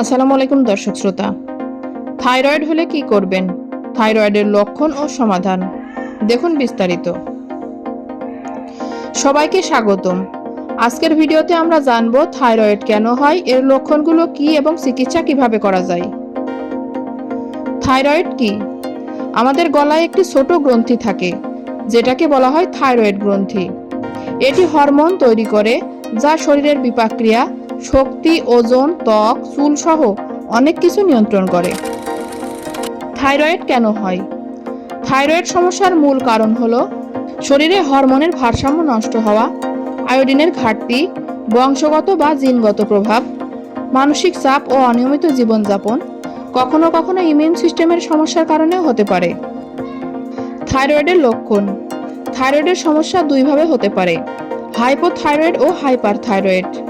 আসসালামু আলাইকুম দর্শক শ্রোতা। থাইরয়েড হলে কি করবেন? থাইরয়েডের লক্ষণ ও সমাধান। দেখুন বিস্তারিত। সবাইকে স্বাগতম। আজকের ভিডিওতে আমরা জানব থাইরয়েড কেন হয়, এর লক্ষণগুলো কি এবং চিকিৎসা কীভাবে করা যায়। থাইরয়েড কি? আমাদের গলায় একটি ছোট গ্রন্থি থাকে, যেটাকে বলা হয় থাইরয়েড গ্রন্থি। এটি হরমোন তৈরি করে, যা শরীরের বিপাক্রিয়া শক্তি, ওজন, ত্বক, চুল সহ অনেক কিছু নিয়ন্ত্রণ করে। থাইরয়েড কেন হয়? থাইরয়েড সমস্যার মূল কারণ হল শরীরে হরমোনের ভারসাম্য নষ্ট হওয়া, আয়োডিনের ঘাটতি, বংশগত বা জিনগত প্রভাব, মানসিক চাপ ও অনিয়মিত জীবনযাপন কখনো কখনো ইমিউন সিস্টেমের সমস্যার কারণেও হতে পারে। থাইরয়েডের লক্ষণ, থাইরয়েডের সমস্যা দুইভাবে হতে পারে, হাইপোথাইরয়েড ও হাইপার থাইরয়েড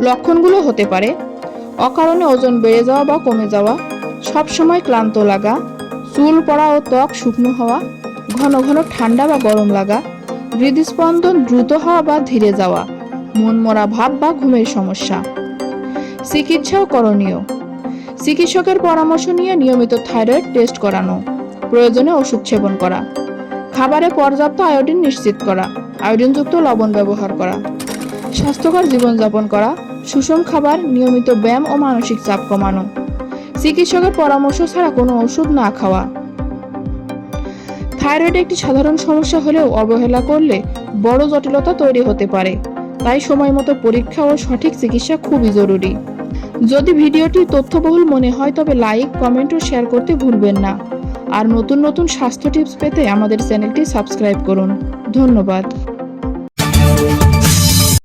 লক্ষণগুলো হতে পারে। অকারণে ওজন বেড়ে যাওয়া বা কমে যাওয়া, সবসময় ক্লান্ত লাগা, চুল পড়া ও ত্বক শুকনো হওয়া, ঘন ঘন ঠান্ডা বা গরম লাগা, হৃদস্পন্দন দ্রুত হওয়া বা ধীরে যাওয়া মন মরা ভাব বা ঘুমের সমস্যা। চিকিৎসাও করণীয়। চিকিৎসকের পরামর্শ নিয়ে নিয়মিত থাইরয়েড টেস্ট করানো, প্রয়োজনে ওষুধ সেবন করা, খাবারে পর্যাপ্ত আয়োডিন নিশ্চিত করা, আয়োডিনযুক্ত লবণ ব্যবহার করা। স্বাস্থ্যকর জীবনযাপন করা, সুষম খাবার, নিয়মিত ব্যায়াম ও মানসিক চাপ কমানো। চিকিৎসকের পরামর্শ ছাড়া কোনো ওষুধ না খাওয়া। থাইরয়েড একটি সাধারণ সমস্যা হলেও অবহেলা করলে বড় জটিলতা তৈরি হতে পারে। তাই সময় মতো পরীক্ষা ও সঠিক চিকিৎসা খুবই জরুরি। যদি ভিডিওটি তথ্যবহুল মনে হয়, তবে লাইক, কমেন্ট ও শেয়ার করতে ভুলবেন না। আর নতুন নতুন স্বাস্থ্য টিপস পেতে আমাদের চ্যানেলটি সাবস্ক্রাইব করুন। ধন্যবাদ।